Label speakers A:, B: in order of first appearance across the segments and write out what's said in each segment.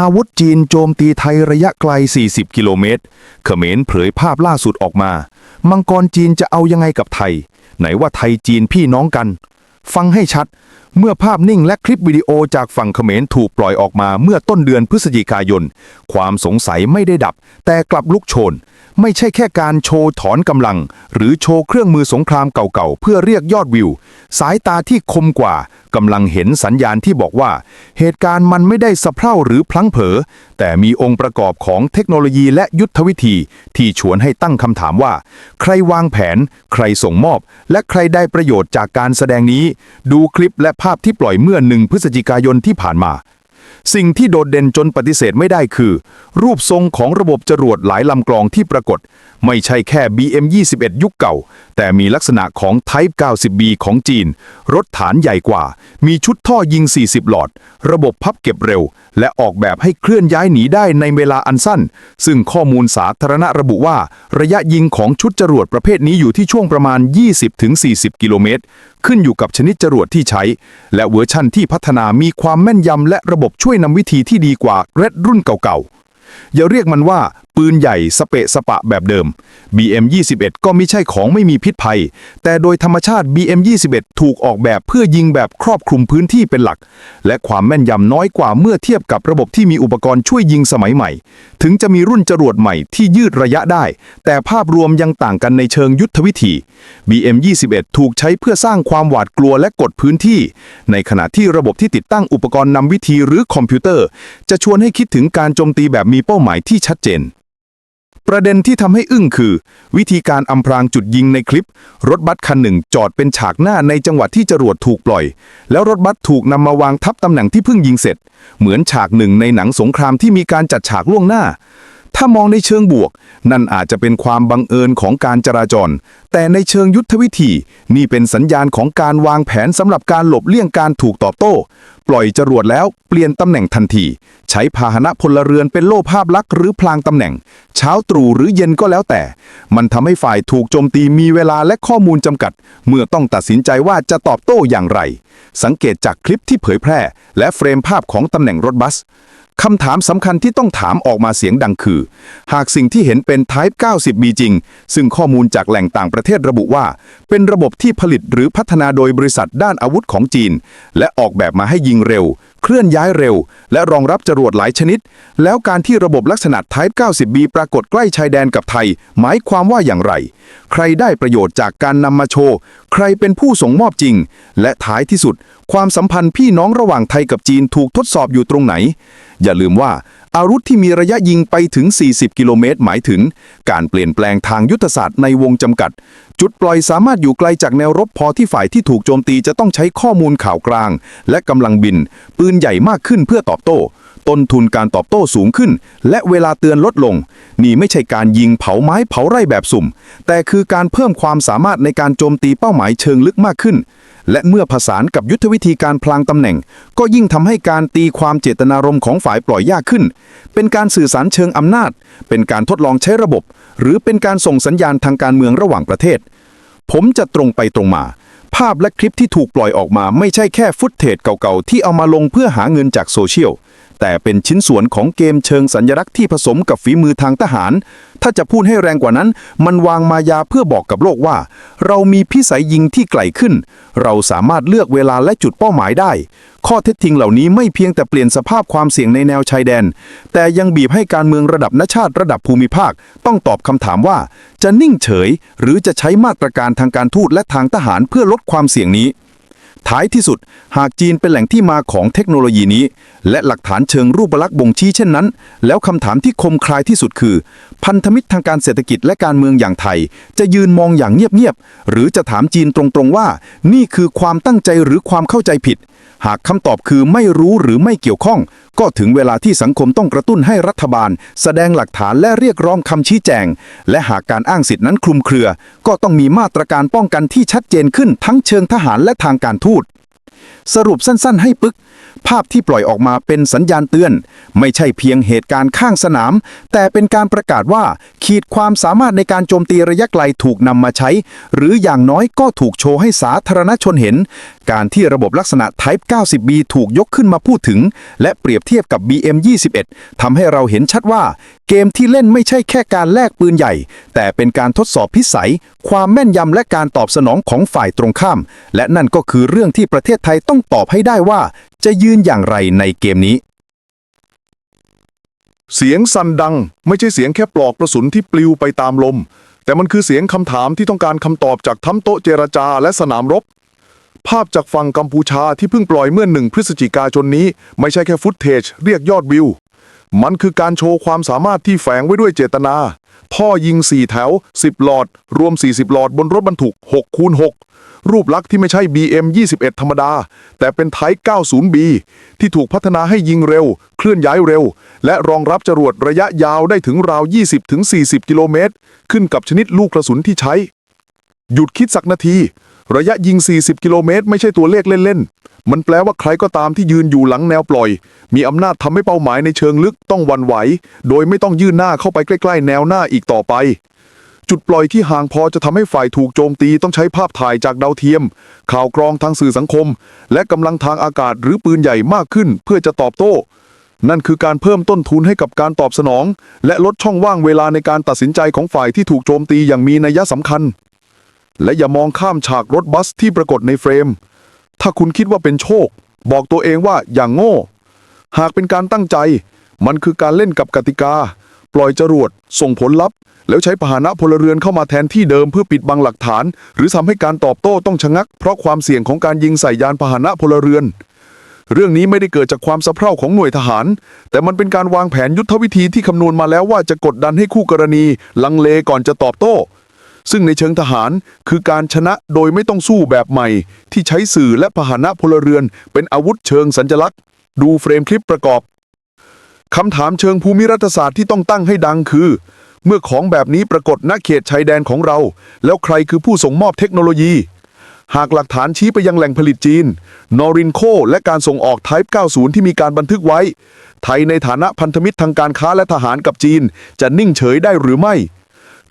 A: อาวุธจีนโจมตีไทยระยะไกล 40 กิโลเมตร เขมรเผยภาพล่าสุดออกมา มังกรจีนจะเอายังไงกับไทย ไหนว่าไทยจีนพี่น้องกัน ฟังให้ชัด เมื่อภาพนิ่งและคลิปวิดีโอจากฝั่งเขมรถูกปล่อยออกมาเมื่อต้นเดือนพฤศจิกายน ความสงสัยไม่ได้ดับ แต่กลับลุกโชน ไม่ใช่แค่การโชว์ถอนกำลัง หรือโชว์เครื่องมือสงครามเก่าๆ เพื่อเรียกยอดวิว สายตาที่คมกว่ากำลังเห็นสัญญาณที่บอกว่า เหตุการณ์มันไม่ได้สะเพร่าหรือพลั้งเผลอแต่มีองค์ประกอบของเทคโนโลยีและยุทธวิธี ที่ชวนให้ตั้งคำถามว่า ใครวางแผน ใครส่งมอบ และใครได้ประโยชน์จากการแสดงนี้ ดูคลิปและภาพที่ปล่อยเมื่อหนึ่งพฤศจิกายนที่ผ่านมา สิ่งที่โดดเด่นจนปฏิเสธไม่ได้คือ รูปทรงของระบบจรวดหลายลำกลองที่ปรากฏ ไม่ใช่แค่ BM21 ยุคเก่า แต่มีลักษณะของ Type 90B ของจีน รถฐานใหญ่กว่า มีชุดท่อยิง 40 หลอด ระบบพับเก็บเร็ว และออกแบบให้เคลื่อนย้ายหนีได้ในเวลาอันสั้น ซึ่งข้อมูลสาธารณะระบุว่า ระยะยิงของชุดจรวดประเภทนี้อยู่ที่ช่วงประมาณ 20-40 กิโลเมตร ขึ้นอยู่กับชนิดจรวดที่ใช้ และเวอร์ชั่นที่พัฒนามีความแม่นยำและระบบช่วยวยนำวิธีที่ดีกว่าเรดรุ่นเก่าๆอย่าเรียกมันว่า ปืนใหญ่สเปะสปะแบบเดิม BM21 ก็ไม่ใช่ของไม่มีพิษภัย แต่โดยธรรมชาติ BM21 ถูกออกแบบเพื่อยิงแบบครอบคลุมพื้นที่เป็นหลัก และความแม่นยำน้อยกว่าเมื่อเทียบกับระบบที่มีอุปกรณ์ช่วยยิงสมัยใหม่ ถึงจะมีรุ่นจรวดใหม่ที่ยืดระยะได้ แต่ภาพรวมยังต่างกันในเชิงยุทธวิธี BM21 ถูกใช้เพื่อสร้างความหวาดกลัวและกดพื้นที่ ในขณะที่ระบบที่ติดตั้งอุปกรณ์นำวิธีหรือคอมพิวเตอร์ จะชวนให้คิดถึงการโจมตีแบบมีเป้าหมายที่ชัดเจน ประเด็นที่ทำให้อึ้งคือ วิธีการอำพรางจุดยิงในคลิป รถบัสคันหนึ่งจอดเป็นฉากหน้าในจังหวัดที่จรวดถูกปล่อย แล้วรถบัสถูกนำมาวางทับตำแหน่งที่เพิ่งยิงเสร็จ เหมือนฉากหนึ่งในหนังสงครามที่มีการจัดฉากล่วงหน้า ถ้ามองในเชิงบวก นั่นอาจจะเป็นความบังเอิญของการจราจร แต่ในเชิงยุทธวิธี นี่เป็นสัญญาณของการวางแผนสำหรับการหลบเลี่ยงการถูกตอบโต้ ปล่อยจรวดแล้วเปลี่ยนตำแหน่งทันที ใช้พาหนะพลเรือนเป็นโล่ภาพลักษณ์หรือพลางตำแหน่ง เช้าตรู่หรือเย็นก็แล้วแต่ มันทำให้ฝ่ายถูกโจมตีมีเวลาและข้อมูลจำกัด เมื่อต้องตัดสินใจว่าจะตอบโต้อย่างไร สังเกตจากคลิปที่เผยแพร่ และเฟรมภาพของตำแหน่งรถบัส คำถามสำคัญที่ต้องถามออกมาเสียงดังคือ หากสิ่งที่เห็นเป็น Type 90B จริง ซึ่งข้อมูลจากแหล่งต่างประเทศระบุว่า เป็นระบบที่ผลิตหรือพัฒนาโดยบริษัทด้านอาวุธของจีน และออกแบบมาให้ยิงเร็ว เคลื่อนย้ายเร็ว และรองรับจรวดหลายชนิด แล้วการที่ระบบลักษณะ Type 90B ปรากฏใกล้ชายแดนกับไทย หมายความว่าอย่างไร ใครได้ประโยชน์จากการนำมาโชว์ ใครเป็นผู้ส่งมอบจริง และท้ายที่สุด ความสัมพันธ์พี่น้องระหว่างไทยกับจีนถูกทดสอบอยู่ตรงไหน อย่าลืมว่าอาวุธที่มีระยะยิงไปถึง 40 กิโลเมตร หมายถึง การเปลี่ยนแปลงทางยุทธศาสตร์ในวงจำกัด จุดปล่อยสามารถอยู่ไกลจากแนวรบพอที่ฝ่ายที่ถูกโจมตีจะต้องใช้ข้อมูลข่าวกลาง และกำลังบิน ปืนใหญ่มากขึ้นเพื่อตอบโต้ ต้นทุนการตอบโต้สูงขึ้น และเวลาเตือนลดลง นี่ไม่ใช่การยิงเผาไม้เผาไร่แบบสุ่ม แต่คือการเพิ่มความสามารถในการโจมตีเป้าหมายเชิงลึกมากขึ้น และเมื่อผสานกับยุทธวิธีการพลางตำแหน่ง ก็ยิ่งทำให้การตีความเจตนารมณ์ของฝ่ายปล่อยยากขึ้น เป็นการสื่อสารเชิงอำนาจ เป็นการทดลองใช้ระบบ หรือเป็นการส่งสัญญาณทางการเมืองระหว่างประเทศ ผมจะตรงไปตรงมาภาพและคลิปที่ถูกปล่อยออกมาไม่ใช่แค่ฟุตเทจเก่าๆ ที่เอามาลงเพื่อหาเงินจากโซเชียล แต่เป็นชิ้นส่วนของเกมเชิงสัญลักษณ์ที่ผสมกับฝีมือทางทหาร ถ้าจะพูดให้แรงกว่านั้น มันวางมายาเพื่อบอกกับโลกว่า เรามีพิสัยยิงที่ไกลขึ้น เราสามารถเลือกเวลาและจุดเป้าหมายได้ ข้อเท็จจริงเหล่านี้ไม่เพียงแต่เปลี่ยนสภาพความเสี่ยงในแนวชายแดน แต่ยังบีบให้การเมืองระดับนชาติระดับภูมิภาค ต้องตอบคำถามว่า จะนิ่งเฉย หรือจะใช้มาตรการทางการทูตและทางทหารเพื่อลดความเสี่ยงนี้ ท้ายที่สุด หากจีนเป็นแหล่งที่มาของเทคโนโลยีนี้ และหลักฐานเชิงรูปลักษณ์บ่งชี้เช่นนั้น แล้วคำถามที่คมคลายที่สุดคือ พันธมิตรทางการเศรษฐกิจและการเมืองอย่างไทย จะยืนมองอย่างเงียบๆหรือจะถามจีนตรงๆว่า นี่คือความตั้งใจหรือความเข้าใจผิด หากคำตอบคือไม่รู้หรือไม่เกี่ยวข้อง ก็ถึงเวลาที่สังคมต้องกระตุ้นให้รัฐบาล แสดงหลักฐานและเรียกร้องคำชี้แจง และหากการอ้างสิทธินั้นคลุมเครือ ก็ต้องมีมาตรการป้องกันที่ชัดเจนขึ้นทั้งเชิงทหารและทางการทูต สรุปสั้นๆ ให้ปึก ภาพที่ปล่อยออกมาเป็นสัญญาณเตือน ไม่ใช่เพียงเหตุการณ์ข้างสนาม แต่เป็นการประกาศว่า ขีดความสามารถในการโจมตีระยะไกลถูกนำมาใช้ หรืออย่างน้อยก็ถูกโชว์ให้สาธารณชนเห็น การที่ระบบลักษณะ Type 90B ถูกยกขึ้นมาพูดถึง และเปรียบเทียบกับ BM21 ทำให้เราเห็นชัดว่า เกมที่เล่นไม่ใช่แค่การแลกปืนใหญ่ แต่เป็นการทดสอบพิสัย ความแม่นยำและการตอบสนองของฝ่ายตรงข้าม และนั่นก็คือเรื่องที่ประเทศไทยต้องตอบให้ได้ว่า จะยืนอย่างไรในเกมนี้
B: เสียงสั่นดังไม่ใช่เสียงแค่ปลอกกระสุนที่ปลิวไปตามลม แต่มันคือเสียงคำถามที่ต้องการคำตอบจากทั้งโต๊ะเจรจาและสนามรบ ภาพจากฝั่งกัมพูชาที่เพิ่งปล่อยเมื่อหนึ่งพฤศจิกายนนี้ ไม่ใช่แค่ฟุตเทจเรียกยอดวิว มันคือการโชว์ความสามารถที่แฝงไว้ด้วยเจตนา พ่อยิง 4 แถว 10 หลอด รวม 40 หลอดบนรถบรรทุก6คูณ6 รูปลักษณ์ที่ไม่ใช่ BM 21 ธรรมดา แต่เป็นไทป์ 90B ที่ถูกพัฒนาให้ยิงเร็ว เคลื่อนย้ายเร็ว และรองรับจรวดระยะยาวได้ถึงราว 20-40 กิโลเมตร ขึ้นกับชนิดลูกกระสุนที่ใช้ หยุดคิดสักนาที ระยะยิง 40 กิโลเมตร ไม่ใช่ตัวเลขเล่นๆ มันแปลว่าใครก็ตามที่ยืนอยู่หลังแนวปล่อย มีอำนาจทำให้เป้าหมายในเชิงลึกต้องวันไหว โดยไม่ต้องยื่นหน้าเข้าไปใกล้ ๆ แนวหน้าอีกต่อไป จุดปล่อยที่ห่างพอจะทำให้ฝ่ายถูกโจมตีต้องใช้ภาพถ่ายจากดาวเทียม ข่าวกรองทางสื่อสังคม และกำลังทางอากาศหรือปืนใหญ่มากขึ้นเพื่อจะตอบโต้ นั่นคือการเพิ่มต้นทุนให้กับการตอบสนอง และลดช่องว่างเวลาในการตัดสินใจของฝ่ายที่ถูกโจมตีอย่างมีนัยสำคัญ และอย่ามองข้ามฉากรถบัสที่ปรากฏในเฟรม ถ้าคุณคิดว่าเป็นโชค บอกตัวเองว่าอย่างโง่ หากเป็นการตั้งใจ มันคือการเล่นกับกติกา ปล่อยจรวด ส่งผลลัพธ์ แล้วใช้พาหนะพลเรือนเข้ามาแทนที่เดิมเพื่อปิดบังหลักฐาน หรือทำให้การตอบโต้ต้องชะงัก เพราะความเสี่ยงของการยิงใส่ยานพาหนะพลเรือน เรื่องนี้ไม่ได้เกิดจากความสะเพร่าของหน่วยทหาร แต่มันเป็นการวางแผนยุทธวิธีที่คำนวณมาแล้วว่าจะกดดันให้คู่กรณี ลังเลก่อนจะตอบโต้ซึ่งในเชิงทหารคือการชนะโดยไม่ต้องสู้แบบใหม่ ที่ใช้สื่อและพาหนะพลเรือน เป็นอาวุธเชิงสัญลักษณ์ ดูเฟรมคลิปประกอบ คำถามเชิงภูมิรัฐศาสตร์ที่ต้องตั้งให้ดังคือ เมื่อของแบบนี้ปรากฏณเขตชายแดนของเรา แล้วใครคือผู้ส่งมอบเทคโนโลยี หากหลักฐานชี้ไปยังแหล่งผลิตจีน นอรินโค และการส่งออก Type 90 ที่มีการบันทึกไว้ ไทยในฐานะพันธมิตรทางการค้าและทหารกับจีน จะนิ่งเฉยได้หรือไม่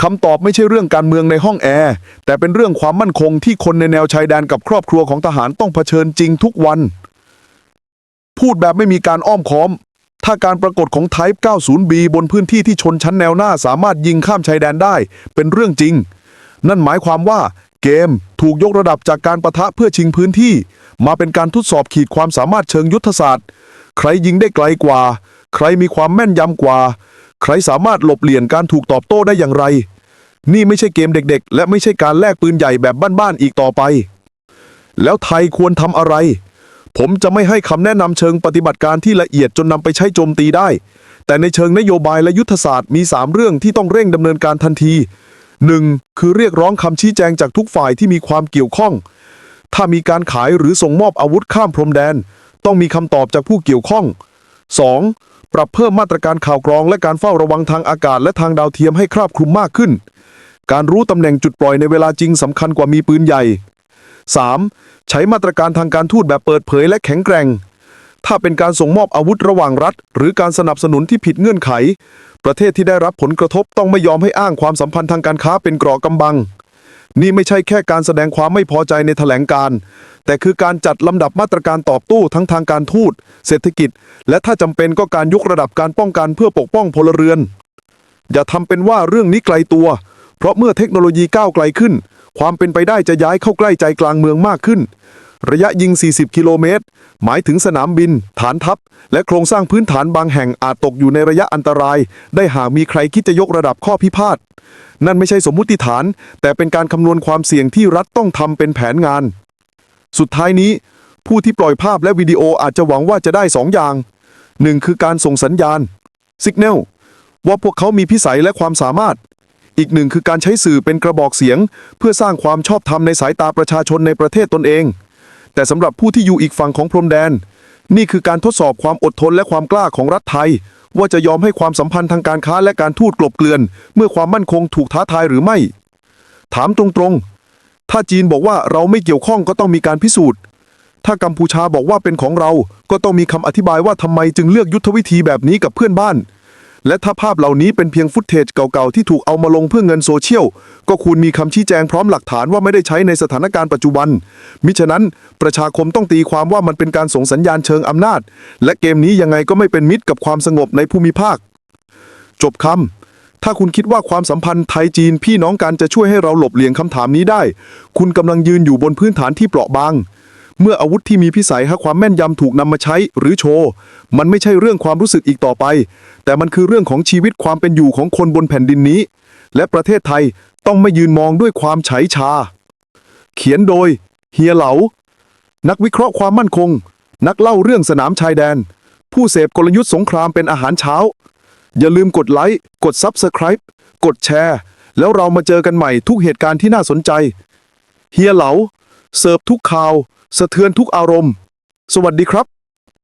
B: คำตอบไม่ใช่เรื่องการเมืองในห้องแอร์แต่เป็นเรื่องความมั่นคงที่คนในแนวชายแดนกับครอบครัวของทหารต้องเผชิญจริงทุกวัน พูดแบบไม่มีการอ้อมค้อม ถ้าการปรากฏของ Type 90B บนพื้นที่ที่ชนชั้นแนวหน้าสามารถยิงข้ามชายแดนได้ เป็นเรื่องจริง นั่นหมายความว่าเกมถูกยกระดับจากการประทะเพื่อชิงพื้นที่ มาเป็นการทดสอบขีดความสามารถเชิงยุทธศาสตร์ ใครยิงได้ไกลกว่า ใครมีความแม่นยำกว่า ใครสามารถหลบเลี่ยงการถูกตอบโต้ได้อย่างไร นี่ไม่ใช่เกมเด็กๆ และไม่ใช่การแลกปืนใหญ่แบบบ้านๆอีกต่อไป แล้วไทยควรทำอะไร ผมจะไม่ให้คำแนะนำเชิงปฏิบัติการที่ละเอียดจนนำไปใช้โจมตีได้ แต่ในเชิงนโยบายและยุทธศาสตร์มี 3 เรื่องที่ต้องเร่งดำเนินการทันที 1. คือเรียกร้องคำชี้แจงจากทุกฝ่ายที่มีความเกี่ยวข้อง ถ้ามีการขายหรือส่งมอบอาวุธข้ามพรมแดน ต้องมีคำตอบจากผู้เกี่ยวข้อง 2. ปรับเพิ่มมาตรการข่าวกรองและการเฝ้าระวังทางอากาศและทางดาวเทียมให้ครอบคลุมมากขึ้น การรู้ตำแหน่งจุดปล่อยในเวลาจริงสำคัญกว่ามีปืนใหญ่ 3. ใช้มาตรการทางการทูตแบบเปิดเผยและแข็งแกร่ง ถ้าเป็นการส่งมอบอาวุธระหว่างรัฐ หรือการสนับสนุนที่ผิดเงื่อนไข ประเทศที่ได้รับผลกระทบต้องไม่ยอมให้อ้างความสัมพันธ์ทางการค้าเป็นเกราะกำบัง นี่ไม่ใช่แค่การแสดงความไม่พอใจในแถลงการ แต่คือการจัดลำดับมาตรการตอบโต้ทั้งทางการทูตเศรษฐกิจ และถ้าจำเป็นก็การยกระดับการป้องกันเพื่อปกป้องพลเรือน อย่าทำเป็นว่าเรื่องนี้ไกลตัว เพราะเมื่อเทคโนโลยีก้าวไกลขึ้น ความเป็นไปได้จะย้ายเข้าใกล้ใจกลางเมืองมากขึ้น ระยะยิง 40 กิโลเมตร หมายถึงสนามบิน ฐานทัพ และโครงสร้างพื้นฐานบางแห่งอาจตกอยู่ในระยะอันตราย ได้หากมีใครคิดจะยกระดับข้อพิพาทนั่นไม่ใช่สมมุติฐาน แต่เป็นการคำนวณความเสี่ยงที่รัฐต้องทำเป็นแผนงาน สุดท้ายนี้ ผู้ที่ปล่อยภาพและวิดีโออาจจะหวังว่าจะได้สองอย่างหนึ่งคือการส่งสัญญาณ Signal ว่าพวกเขามีพิสัยและความสามารถ อีกหนึ่งคือการใช้สื่อเป็นกระบอกเสียง เพื่อสร้างความชอบธรรมในสายตาประชาชนในประเทศตนเอง แต่สำหรับผู้ที่อยู่อีกฝั่งของพรมแดน นี่คือการทดสอบความอดทนและความกล้าของรัฐไทย ว่าจะยอมให้ความสัมพันธ์ทางการค้าและการทูตกลบเกลื่อน เมื่อความมั่นคงถูกท้าทายหรือไม่ ถามตรงๆ ถ้าจีนบอกว่าเราไม่เกี่ยวข้องก็ต้องมีการพิสูจน์ ถ้ากัมพูชาบอกว่าเป็นของเรา ก็ต้องมีคำอธิบายว่าทำไมจึงเลือกยุทธวิธีแบบนี้กับเพื่อนบ้าน และถ้าภาพเหล่านี้เป็นเพียงฟุตเทจเก่าๆ ที่ถูกเอามาลงเพื่อเงินโซเชียล ก็ควรมีคำชี้แจงพร้อมหลักฐานว่าไม่ได้ใช้ในสถานการณ์ปัจจุบัน มิฉะนั้นประชาคมต้องตีความว่ามันเป็นการส่งสัญญาณเชิงอำนาจ และเกมนี้ยังไงก็ไม่เป็นมิตรกับความสงบในภูมิภาค จบคำถ้าคุณคิดว่าความสัมพันธ์ไทยจีนพี่น้องกันจะช่วยให้เราหลบเลี่ยงคำถามนี้ได้ คุณกำลังยืนอยู่บนพื้นฐานที่เปราะบาง เมื่ออาวุธที่มีพิสัยหาความแม่นยำถูกนำมาใช้หรือโชว์ มันไม่ใช่เรื่องความรู้สึกอีกต่อไป แต่มันคือเรื่องของชีวิตความเป็นอยู่ของคนบนแผ่นดินนี้ และประเทศไทยต้องไม่ยืนมองด้วยความไฉชา เขียนโดย เฮียเหลา นักวิเคราะห์ความมั่นคง นักเล่าเรื่องสนามชายแดน ผู้เสพกลยุทธ์สงครามเป็นอาหารเช้า อย่าลืมกดไลค์กด Subscribe กดแชร์ แล้วเรามาเจอกันใหม่ทุกเหตุการณ์ที่น่าสนใจ เฮียเหลา เสิร์ฟทุกข่าว สะเทือนทุกอารมณ์ สวัสดีครับ